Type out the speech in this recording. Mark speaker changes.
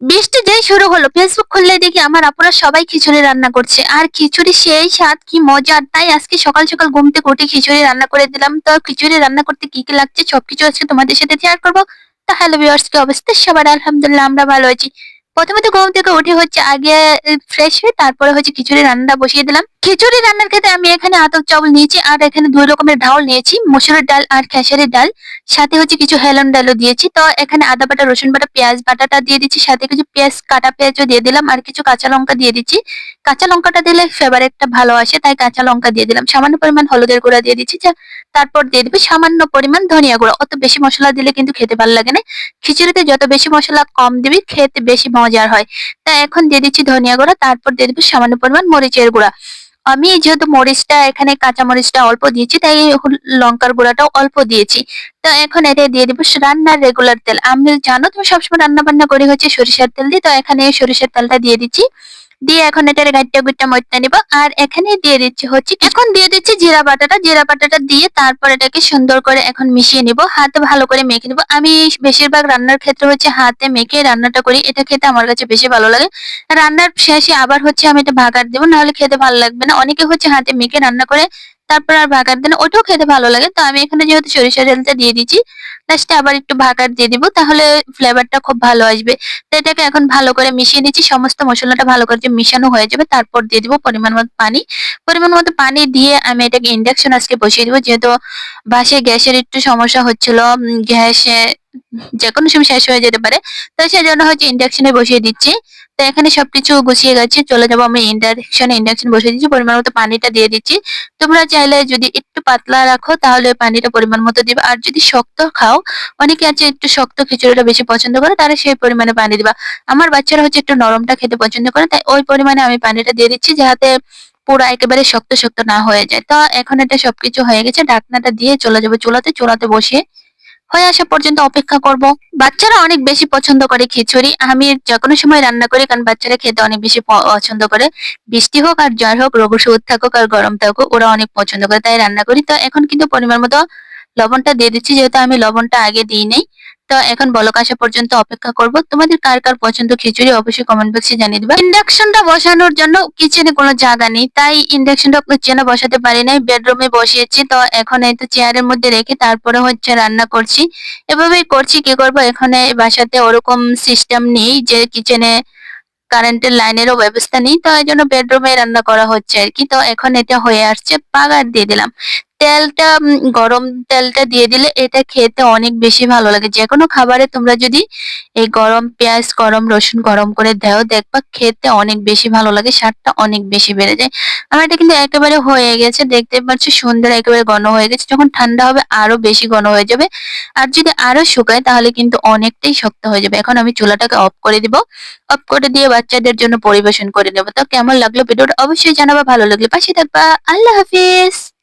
Speaker 1: বৃষ্টি যেই শুরু হলো ফেসবুক খুললে দেখি আমার আপুরা সবাই খিচুড়ি রান্না করছে। আর খিচুড়ি সেই স্বাদ, কি মজার তাই আজকে সকাল সকাল ঘুম থেকে উঠে খিচুড়ি রান্না করে দিলাম। তো খিচুড়ি রান্না করতে কি কি লাগছে সবকিছু আজকে তোমাদের সাথে শেয়ার করব। কি অবস্থা সবার আলহামদুলিল্লাহ, আমরা ভালো আছি। প্রথমে তো ঘুম থেকে উঠে হচ্ছে আগে ফ্রেশ হয়ে তারপরে হচ্ছে খিচুড়ি রান্না বসিয়ে দিলাম। খিচুড়ি রান্নার ক্ষেত্রে আমি এখানে আতপ চাউল নিয়েছি আর এখানে দুই রকমের ডাল নিয়েছি, মসুরের ডাল আর খেসারির ডাল। সাথে হচ্ছে কিছু হেলন ডালও দিয়েছি। তো এখানে আদা বাটা, রসুন বাটা, পেঁয়াজ বাটাটা দিয়ে দিচ্ছি, সাথে কিছু পেঁয়াজ, কাটা পেঁয়াজও দিয়ে দিলাম আর কিছু কাঁচা লঙ্কা দিয়ে দিচ্ছি। কাঁচা লঙ্কাটা দিলে ফেভারিটটা ভালো আসে, তাই কাঁচা লঙ্কা দিয়ে দিলাম। সামান্য পরিমাণ হলুদের গুঁড়া দিয়ে দিচ্ছি, যা তারপর দিয়ে দিবি সামান্য পরিমাণ ধনিয়া গুঁড়া। অত বেশি মশলা দিলে কিন্তু খেতে ভালো লাগে না। খিচুড়িতে যত বেশি মশলা কম দিবি, খেতে বেশি মজার হয়। তা এখন দিয়ে দিচ্ছি ধনিয়া গুঁড়া, তারপর দিয়ে দেবো সামান্য পরিমাণ মরিচের গুঁড়া। আমি যেহেতু মরিচটা, এখানে কাঁচা মরিচটা অল্প দিয়েছি, তাই লঙ্কার গুঁড়াটাও অল্প দিয়েছি। তো এখন এটা দিয়ে দিব রান্নার রেগুলার তেল। আমি জানো তুমি সবসময় রান্না বান্না করি হচ্ছে সরিষার তেল দিয়ে তো এখানে সরিষার তেলটা দিয়ে দিচ্ছি। দিয়ে এখন এটার গাইটটা গুটটা মটটা নিব। আর এখানে দিয়ে দিচ্ছি হচ্ছে, এখন দিয়ে দিচ্ছি জিরা বাটাটা। জিরা বাটাটা দিয়ে তারপর এটাকে সুন্দর করে এখন মিশিয়ে নিব। হাতে ভালো করে মেখে নিব। আমি বেশিরভাগ রান্নার ক্ষেত্রে হচ্ছে হাতে মেখে রান্নাটা করি। এটা খেতে আমার কাছে বেশি ভালো লাগে। রান্নার শেষে আবার হচ্ছে আমি এটা ভাগার দেবো। নাহলে খেতে ভালো লাগবে না। অনেকে হচ্ছে হাতে মেখে রান্না করে তারপর আর ভাগার দেন ওটাও খেতে ভালো লাগে। তো আমি এখানে যেহেতু সরিষা তেলটা দিয়ে দিচ্ছি লাস্টে আবার একটু ভাগার দিয়ে দিব, তাহলে ফ্লেভারটা খুব ভালো আসবে। তো এটাকে এখন ভালো করে মিশিয়ে নিচ্ছি। সমস্ত মশলাটা ভালো করে যে মিশানো হয়ে যাবে, তারপর দিয়ে দিব পরিমাণ মতো পানি। পরিমাণ মতো পানি দিয়ে আমি এটাকে ইন্ডাকশন আজকে বসিয়ে দিব। যেহেতু বাসে গ্যাসের একটু সমস্যা হচ্ছিল গ্যাসে যে কোনো সময় শেষ হয়ে যেতে পারে। তো সেজন্য হচ্ছে ইন্ডাকশনে বসিয়ে দিচ্ছি। তো এখানে সবকিছু গুছিয়ে গেছে, চলে যাব আমি ইন্ডাকশনে ইন্ডাকশন বসিয়ে দিচ্ছি, পরিমাণ মতো পানিটা দিয়ে দিচ্ছি। তোমরা চাইলে যদি একটু পাতলা রাখো, তাহলে পানিটা পরিমাণ মতো দিবে। আর যদি শক্ত খাও, অনেকে আছে একটু শক্ত খিচুড়িটা বেশি পছন্দ করে, তারা সেই পরিমাণে পানি দিবা। আমার বাচ্চারা হচ্ছে একটু নরমটা খেতে পছন্দ করে, তাই ওই পরিমাণে আমি পানিটা দিয়ে দিচ্ছি, যাতে পুরো একেবারে শক্ত শক্ত না হয়ে যায়। তো এখন এটা সবকিছু হয়ে গেছে, ঢাকনাটা দিয়ে চলে যাবে চুলাতে। চুলাতে বসিয়ে হয়ে আসা পর্যন্ত অপেক্ষা করব। বাচ্চারা অনেক বেশি পছন্দ করে খিচুড়ি। আমি যে কোনো সময় রান্না করি কারণ বাচ্চারা খেতে অনেক বেশি পছন্দ করে। বৃষ্টি হোক আর জ্বর হোক রোগ ওষুধ থাকুক আর গরম থাকুক, ওরা অনেক পছন্দ করে, তাই রান্না করি। তো এখন কিন্তু পরিমাণ মতো লবণটা দিয়ে দিচ্ছি, যেহেতু আমি লবণটা আগে দিই নাই তো এখন বলক আসা পর্যন্ত অপেক্ষা করব। তোমাদের কার কার পছন্দ খিচুড়ি অবশ্যই কমেন্ট বক্সে জানিয়ে দিবা। ইন্ডাকশনটা বসানোর জন্য কিচেনে কোনো জায়গা নেই, তাই ইন্ডাকশনটা কিচেনে বসাতে পারি নাই। বেডরুমে বসিয়েছি, তো এখন এই তো চেয়ারের মধ্যে রেখে তারপরে হচ্ছে রান্না করছি। এভাবেই করছি, কি করব? এখানে বাসাতে ওরকম সিস্টেম নেই যে কিচেনে কারেন্টের লাইনেরও ব্যবস্থা নেই, তো এই জন্য বেডরুমে রান্না করা হচ্ছে আর কি। তো এখন এটা হয়ে আসছে, পাগার দিয়ে দিলাম। তেলটা গরম তেলটা দিয়ে দিলে এটা খেতে অনেক বেশি ভালো লাগে। যে কোনো খাবারে তোমরা যদি এই গরম পেঁয়াজ, গরম রসুন গরম করে দাও, দেখবা খেতে অনেক বেশি ভালো লাগে, স্বাদটা অনেক বেশি বেড়ে যায়। আমার এটা কিন্তু একেবারে হয়ে গেছে, দেখতে পাচ্ছ সুন্দর একেবারে ঘন হয়ে গেছে। যখন ঠান্ডা হবে আরও বেশি ঘন হয়ে যাবে। আর যদি আরও শুকায় তাহলে কিন্তু অনেকটাই শক্ত হয়ে যাবে। এখন আমি চুলাটাকে অফ করে দিব। অফ করে দিয়ে বাচ্চাদের জন্য পরিবেশন করে নেব। তো কেমন লাগল ভিডিওটা অবশ্যই জানাবা, ভালো লাগলে পাশে থাকবা। আল্লাহ হাফিজ!